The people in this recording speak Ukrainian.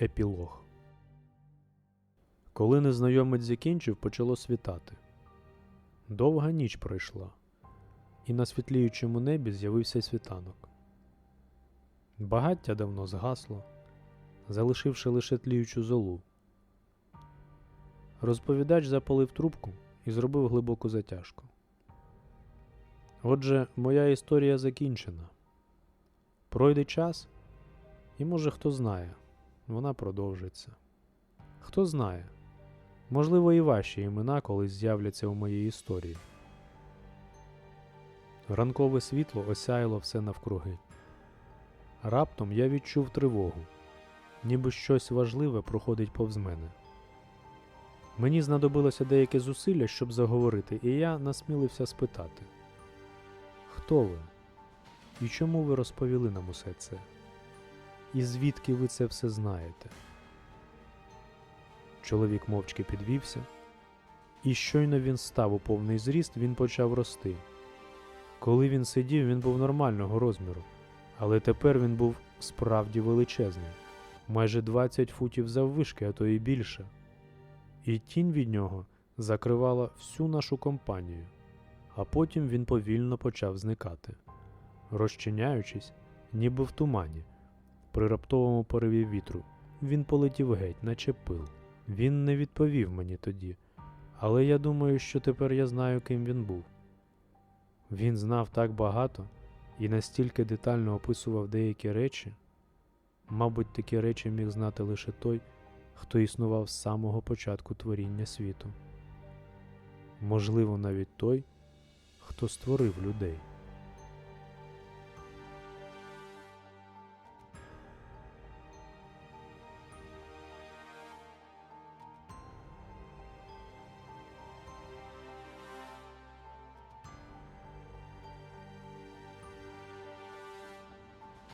Епілог Коли незнайомець закінчив, почало світати. Довга ніч пройшла, і на світліючому небі з'явився світанок. Багаття давно згасло, залишивши лише тліючу золу. Розповідач запалив трубку і зробив глибоку затяжку. Отже, моя історія закінчена. Пройде час, і може хто знає, вона продовжиться. Хто знає, можливо, і ваші імена колись з'являться у моїй історії. Ранкове світло осяяло все навкруги. Раптом я відчув тривогу, ніби щось важливе проходить повз мене. Мені знадобилося деяке зусилля, щоб заговорити, і я насмілився спитати: Хто ви? І чому ви розповіли нам усе це? І звідки ви це все знаєте? Чоловік мовчки підвівся, і щойно він став у повний зріст, він почав рости. Коли він сидів, він був нормального розміру, але тепер він був справді величезним, майже 20 футів заввишки, а то і більше. І тінь від нього закривала всю нашу компанію, а потім він повільно почав зникати, розчиняючись, ніби в тумані. При раптовому пориві вітру він полетів геть, наче пил. Він не відповів мені тоді, але я думаю, що тепер я знаю, ким він був. Він знав так багато і настільки детально описував деякі речі. Мабуть, такі речі міг знати лише той, хто існував з самого початку творіння світу. Можливо, навіть той, хто створив людей.